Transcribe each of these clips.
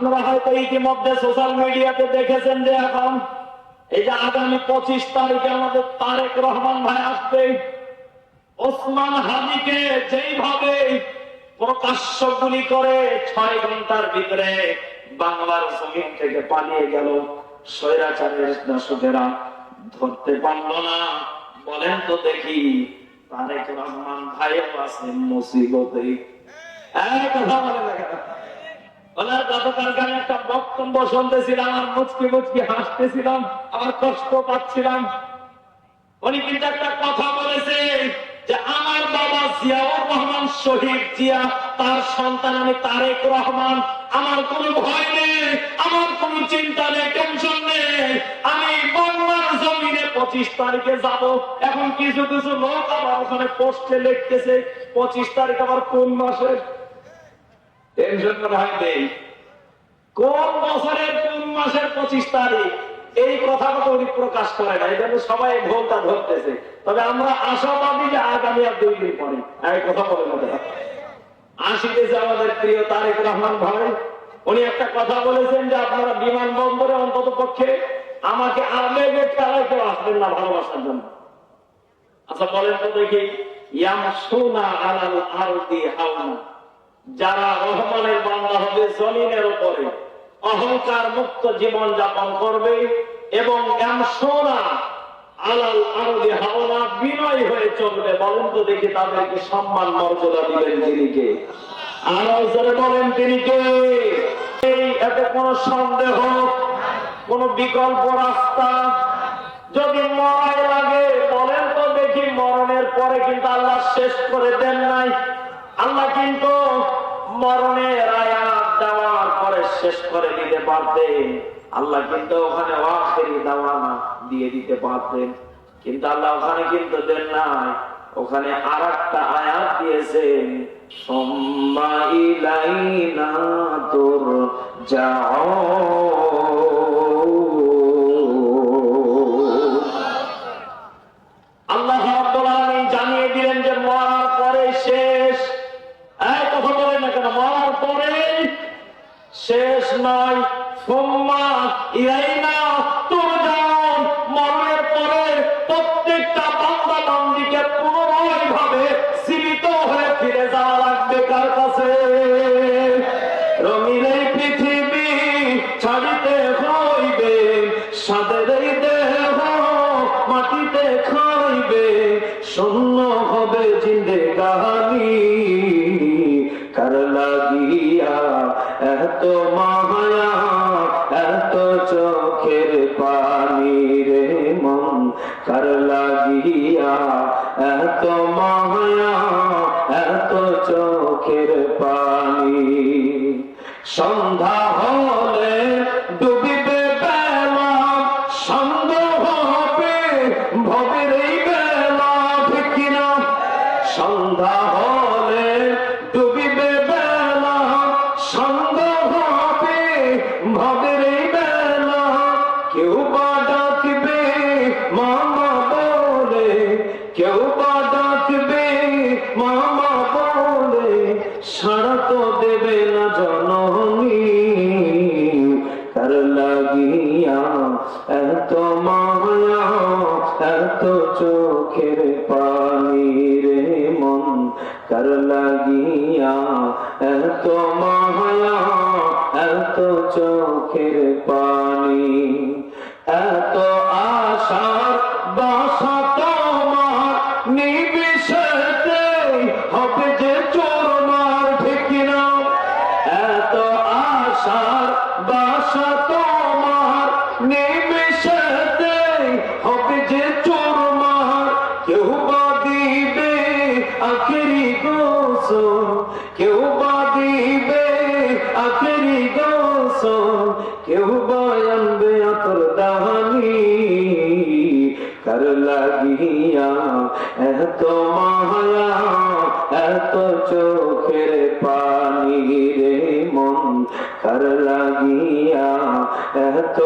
আপনারা হয়তো ইতিমধ্যে সোশ্যাল মিডিয়াতে দেখেছেন যে এখন এই যে আগামী পঁচিশ তারিখে আমাদের তারেক রহমান ভাই আসবে, ওসমান হাদিকে যেইভাবে প্রকাশ্য গুলি করে ছয় ঘণ্টার ভিতরে বাংলার জমিন থেকে পালিয়ে গেল, স্বৈরাচারের দর্শকেরা ধরতে পারল না বলেন তো দেখি, তারেক রহমান ভাইও আছে মুসিবতে এই কথা বলে কেন? ওনার গতকালকে আমি একটা বক্তব্য শুনতেছিলাম, আর মুচকি মুচকি হাসতেছিলাম, আমার কষ্ট পাচ্ছিলাম। উনি কিন্তু একটা কথা বলেছে যে, আমার বাবা জিয়াউর রহমান শহীদ জিয়া, তার সন্তান আমি তারেক রহমান। আমার কোনো ভয় নেই, আমার কোনো চিন্তা নেই, টেনশন নেই। আমি বাংলার জমিনে পঁচিশ তারিখে যাব। এখন কিছু কিছু লোক আবার ওখানে পোস্টে লিখতেছে, পঁচিশ তারিখ আবার কোন মাসের টেনশন কোন বছরের, কোন মাসের পঁচিশ তারিখ, এই কথাটা উনি প্রকাশ করে না। এটা সবাই ধরতেছে। তবে আমরা আশাবাদী যে আগামী আর দুই দিন পরে। কথা বলে না। তারা। আসিতেছে আমাদের প্রিয় তারেক রহমান ভাই, উনি একটা কথা বলেছেন যে আপনারা বিমানবন্দরে অন্তত পক্ষে আমাকে আবেগে খেলায় কেউ আসবেন না ভালোবাসার জন্য। আচ্ছা বলেন তো দেখি ইয়াম সোনা আলাল হাওনা। যারা রহমানের বাংলা হবে জমিনের উপরে, অহংকার মুক্ত জীবন যাপন করবে এবং সোনা আলাল বিনয় হয়ে চলবে। বলেন তো তাদেরকে সম্মান মর্যাদা দিবেন তিনি কে? বলেন তিনি কে? এতে কোনো সন্দেহ, কোন বিকল্প রাস্তা? যদি মরাই লাগে, বলেন তো দেখি মরণের পরে কিন্তু আল্লাহ শেষ করে দেন নাই। আল্লাহ কিন্তু মরণের আয়াত দেওয়ার পরে শেষ করে দিতে পারতেন। আল্লাহ কিন্তু ওখানে ওয়াখেরি দাওয়ানা দিয়ে দিতে পারতেন। কিন্তু আল্লাহ ওখানে কিন্তু দেন নাই। ওখানে আর একটা আয়াত দিয়েছেন, সম্মা ইলাইনা তোর যাও লাগিয়া, এত মায়া, এত চোখের পানি। সন্ধ্যা হলে ডুবিবে বেলা সন্দ হবে ভবের এই বেলা কিনা? সন্ধ্যা হলে ডুবিবে বেলা সন্দ হবে ভবের এই বেলা। কেউ বা চোখের পানি। এত আশার বাসা তোমার নিবিষতে হবে যে চোরমার ঠিকিনা এত আশার বাসা তোমার নিবিষতে হবে যে চোরমার। কেউ বা দিবে আখেরি গোসল, কেউ বা দিবে এত চোখের পানি রে কার লাগিয়া? এত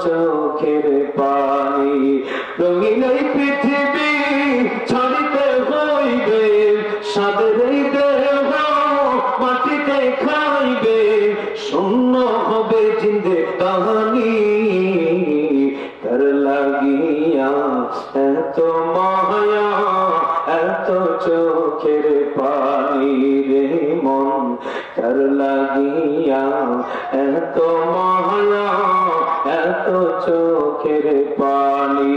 চোখের পানি রঙিন পৃথিবী চোখের পানি।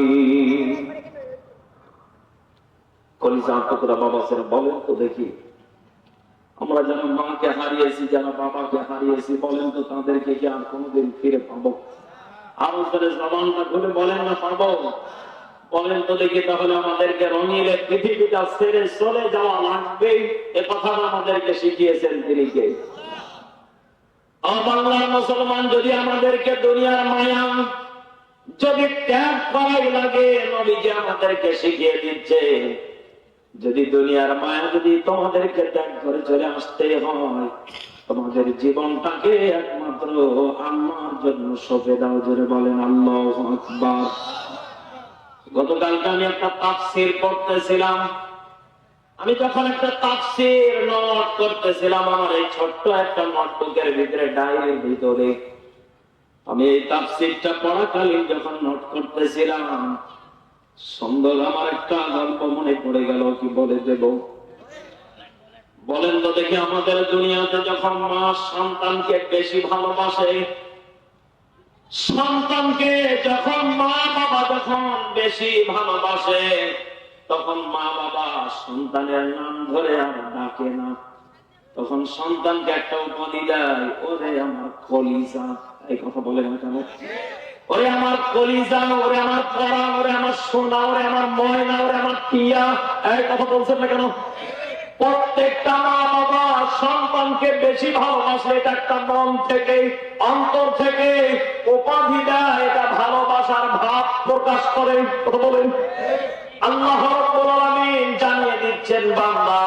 বলেন তো দেখি। আমরা যারা মাকে হারিয়েছি যারা বাবাকে হারিয়েছি, বলেন তো তাদেরকে কি আর কোনোদিন ফিরে পাবো? আরও করে জবানটা খুলে বলেন না, পাবো? বলেন তো দেখি তাহলে আমাদেরকে রঙিলে পৃথিবীটা ছেড়ে চলে যাওয়া লাগবে এ কথাটা আমাদেরকে শিখিয়েছেন তিনি কে? মুসলমান যদি আমাদেরকে দুনিয়ার মায়া যদি ত্যাগ করাই লাগে, নবীজি আমাদেরকে শিখিয়ে দিচ্ছে, যদি দুনিয়ার মায়া যদি তোমাদেরকে ত্যাগ করে চলে আসতে হয়, তোমাদের জীবনটাকে একমাত্র আল্লাহর জন্য সঁপে দাও, জোরে বলেন, আল্লাহ আকবার। গতকালকে আমি একটা তাফসির পড়তেছিলাম। আমি যখন একটা তাফসির নোট করতেছিলাম, আমার এই ছোট্ট একটা নোটবুকের ভিতরে ডায়েরির ভিতরে আমি এই তাফসিরটা পড়াকালীন যখন নোট করতেছিলাম সুন্দর আমার একটা গল্প মনে পড়ে গেল, কি বলে দেব? বলেন তো দেখি, আমাদের দুনিয়াতে যখন মা সন্তানকে বেশি ভালোবাসে, সন্তানকে যখন মা বাবা যখন বেশি ভালোবাসে, তখন মা বাবা সন্তানের নাম ধরে আর ডাকে না। তখন সন্তানকে একটা উপাধি দেয়, ওরে আমার কলিজা। এই কথা বলে না কেন? ওরে আমার কলিজা, ওরে আমার পরাণ ওরে আমার সোনা, ওরে আমার ময়না, ওরে আমার টিয়া। এই কথা বলছেন না কেন? প্রত্যেকটা মা বাবা সন্তানকে বেশি ভালোবাসে এটা একটা মন থেকে অন্তর থেকে উপাধি দেয়, এটা ভালোবাসার ভাব প্রকাশ করে। কথা বলেন। আল্লাহ জানিয়ে দিচ্ছেন, বান্দা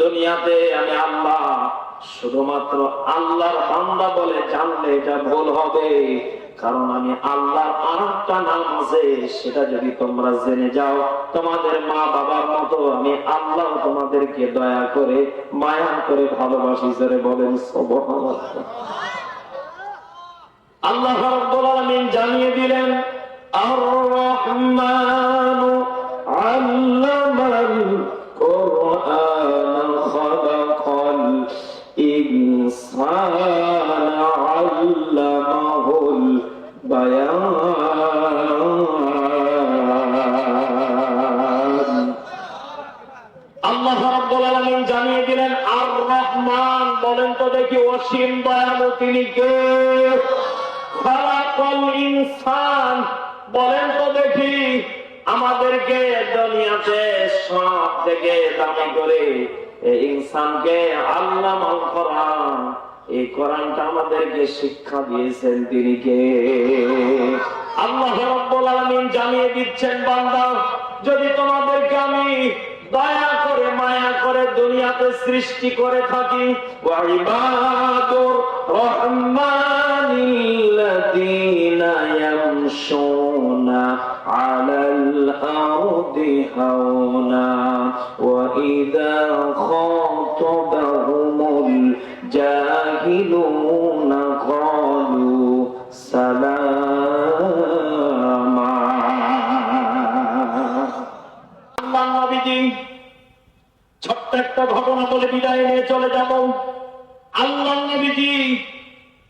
দুনিয়াতে আমি আল্লাহ শুধুমাত্র আল্লাহর বান্দা বলে জানলে এটা ভুল হবে। কারণ আমি আল্লাহর আরেকটা নাম আছে সেটা যদি তোমরা জেনে যাও, তোমাদের মা বাবার মতো আমি আল্লাহ তোমাদেরকে দয়া করে মায়া করে ভালোবাসি, জোরে বলেন আল্লাহ রাব্বুল জানিয়ে দিলেন আর রহমান তো দেখি অসীম দয়ালু তিনি কে? ইনসান। বলেন তো দেখি, আমাদেরকে দুনিয়াতে সব থেকে দামি করে এই ইনসানকে আল্লামাল কোরআন। এই কোরআনটা আমাদেরকে শিক্ষা দিয়েছেন তিনি কে? আল্লাহ রাব্বুল আলামিন জানিয়ে দিচ্ছেন, বান্দা, যদি তোমাদেরকে আমি দয়া করে মায়া করে দুনিয়াতে সৃষ্টি করে থাকি। ওয়াইবাদুর রহমানিল্লাযীনা একটা ঘটনা বলে বিদায় নিয়ে চলে যাব। আল্লাহ নবীজি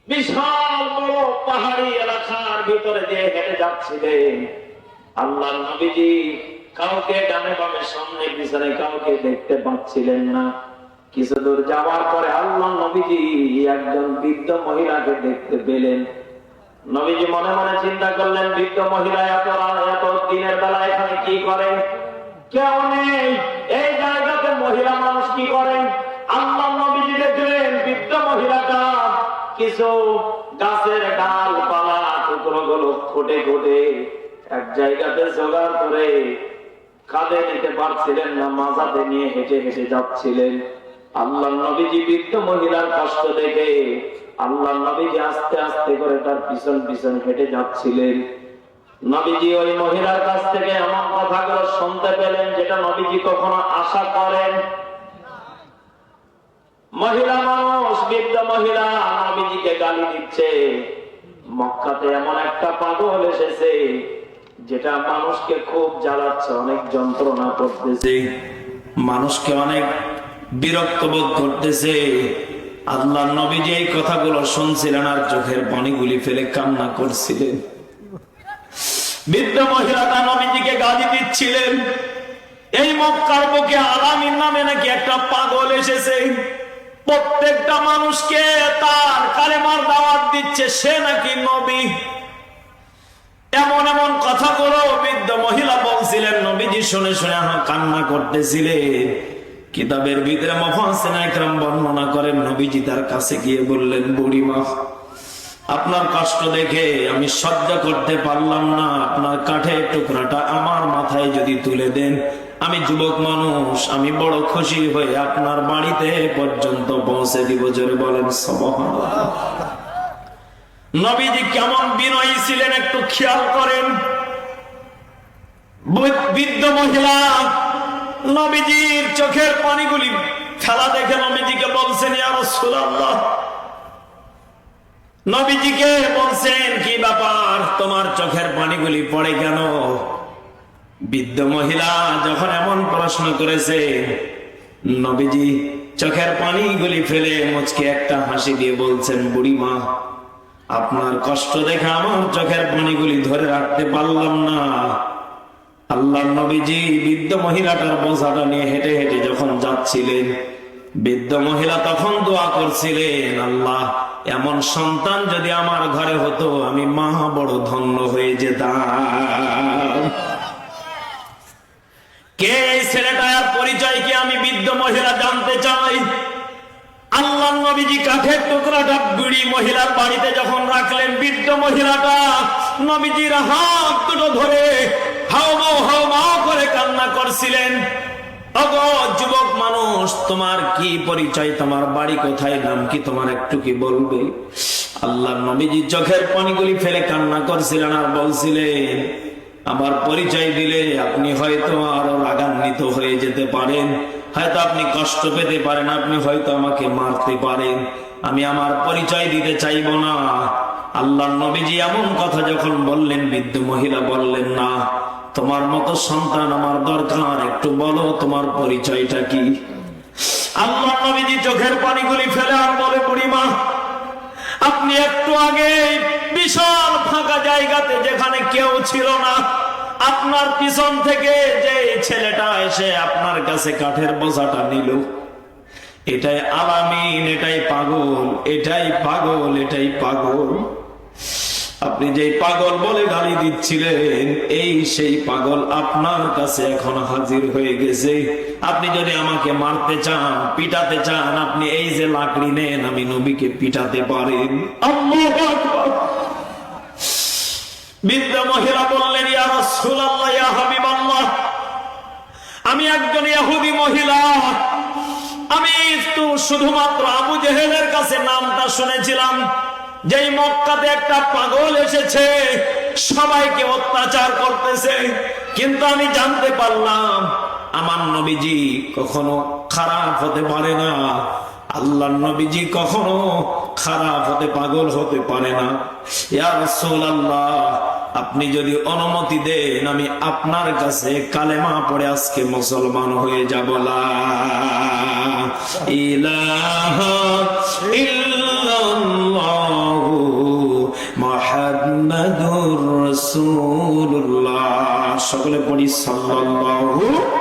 বিশাল বড় পাহাড়ি এলাকার ভিতরে দিয়ে হেঁটে যাচ্ছিলেন। আল্লাহ নবীজি কাউকে ডানে বামে সামনে পিছনে কাউকে দেখতে পাচ্ছিলেন না। কিছু দূর যাওয়ার পরে আল্লাহ নবীজি একজন বৃদ্ধ মহিলাকে দেখতে পেলেন। নবীজি মনে মনে চিন্তা করলেন, বৃদ্ধ মহিলা এত এত দিনের বেলা এখানে কি করে? কেউ নেই। এই জায়গাতে মহিলা মানুষ কি করে? আল্লাহ নবীজি দেখলেন বৃদ্ধ মহিলাটা। কিছু গাছের ডাল পালা টুকরো গুলো খুঁটে খুঁটে এক জায়গাতে জোগাড় করে কাঁধে নিতে পারছিলেন না মাজাতে নিয়ে হেঁটে হেঁটে যাচ্ছিলেন। আল্লাহ নবীজি বৃদ্ধ মহিলার কষ্ট দেখে আল্লাহ নবীজি আস্তে আস্তে করে তার পিছন পিছন হেঁটে যাচ্ছিলেন। নবীজি ওই মহিলার কাছ থেকে এমন কথাগুলো শুনতে পেলেন যেটা নবীজি কখনো আশা করেন। মহিলা মানুষ, বৃদ্ধ মহিলা, নবীজিকে গালি দিচ্ছে। মক্কাতে এমন একটা পাগল এসেছে যেটা মানুষকে খুব জ্বালাচ্ছে, অনেক যন্ত্রণা করতেছে। মানুষকে অনেক বিরক্ত বোধ করতেছে। আল্লাহ নবীজি এই কথাগুলো শুনছিলেন আর চোখের পানিগুলি ফেলে কান্না করছিলেন। বৃদ্ধ মহিলাটা নবীজিকে গালি দিচ্ছিলেন। এই মক্কার বুকে নামে নাকি একটা পাগল এসেছে। প্রত্যেকটা মানুষকে তার কালেমার দাওয়াত দিচ্ছে, সে নাকি নবী। এমন এমন কথাগুলো বৃদ্ধ মহিলা বলছিলেন, নবীজি শুনে শুনে কান্না করতেছিলেন। কিতাবের ভিতরে একরাম বর্ণনা করেন, নবীজি তার কাছে গিয়ে বললেন, বুড়িমা আপনার কষ্ট দেখে আমি সহ্য করতে পারলাম না। আপনার কাঠের টুকরাটা আমার মাথায় যদি তুলে দেন, আমি যুবক মানুষ, আমি বড় খুশি হয়ে আপনার বাড়িতে পর্যন্ত পৌঁছে দিব। জোরে বলেন নবীজি কেমন বিনয়ী ছিলেন একটু খেয়াল করেন। বৃদ্ধ মহিলা, নবীজির চোখের পানিগুলি খেলা দেখে নবীজিকে বলছেন, ইয়া রাসূলুল্লাহ নবীজিকে বলছেন, কি ব্যাপার? তোমার চোখের পানিগুলি পড়ে কেন? বৃদ্ধ মহিলা যখন এমন প্রশ্ন করেছে, নবীজি, চোখের পানিগুলি ফেলে মুচকে একটা হাসি দিয়ে বলছেন বুড়ি মা আপনার কষ্ট দেখে আমার চোখের পানিগুলি ধরে রাখতে পারলাম না। আল্লাহ নবীজি বৃদ্ধ মহিলাটার বোঝাটা নিয়ে হেঁটে হেঁটে যখন যাচ্ছিলেন, বৃদ্ধ মহিলা তখন দোয়া করছিলেন, আল্লাহ এমন সন্তান যদি আমার ঘরে হতো, আমি মা বড় ধন্য হয়ে যেতাম। কে এই ছেলেটার পরিচয় কি আমি বৃদ্ধ মহিলা জানতে চাই? আল্লাহ নবীজি কাঠের টুকরাটা বুড়ি মহিলার বাড়িতে যখন রাখলেন, বৃদ্ধ মহিলাটা নবীজির হাত দুটো ধরে হাও মাও হাও মাও করে কান্না করছিলেন। যুবক মানুষ, তোমার কি পরিচয়? তোমার বাড়ি কোথায়? নাম কি তোমার একটু কি বলবে? আল্লাহ নবীজি চোখের পানিগুলি ফেলে কান্না করছিলেন আর বলছিলেন, আমার পরিচয় দিলে আপনি হয়তো আরও রাগান্বিত হয়ে যেতে পারেন। হয়তো আপনি কষ্ট পেতে পারেন, আপনি হয়তো আমাকে মারতে পারেন। আমি আমার পরিচয় দিতে চাইব না। আল্লাহ নবীজি এমন কথা যখন বললেন, বৃদ্ধ মহিলা বললেন, না তোমার মতো সন্তান আমার দরকার একটু বলো তোমার পরিচয়টা কি? আল্লাহ নবীজি চোখের পানিগুলি ফেলে আর বলে বুড়িমা আপনি একটু আগে বিশাল ফাঁকা জায়গাতে যেখানে কেউ ছিল না, আপনার পিছন থেকে যে ছেলেটা এসে আপনার কাছে কাঠের বোঝাটা নিল। এটাই আলামিন, এটাই পাগল এটাই পাগল এটাই পাগল। আপনি যে পাগল বলে গালি দিচ্ছিলেন, এই সেই পাগল আপনার কাছে এখন হাজির হয়ে গেছে। আপনি যদি আমাকে মারতে চান, পিটাতে চান, আপনি এই যে লাকড়ি নেন, আমি নবীকে পিটাতে পারেন। আল্লাহু মহিলা বললেন আমি একজন ইহুদি মহিলা। আমি তো শুধুমাত্র আবু জেহেলের কাছে নামটা শুনেছিলাম। যেই মক্কাতে একটা পাগল এসেছে, সবাইকে অত্যাচার করতেছে। কিন্তু আমি জানতে পারলাম, আমার নবীজি কখনো খারাপ হতে পারে না। আল্লাহ নবীজি কখনো খারাপ হতে, পাগল হতে পারে না। রাসূলুল্লাহ, আপনি যদি অনুমতি দেন, আমি আপনার কাছে কালেমা পড়ে আজকে মুসলমান হয়ে যাব। ইলাহা ইল্লাল্লাহু। মুহাম্মাদুর রাসূলুল্লাহ। সকলে পড়ি সাল্লাল্লাহু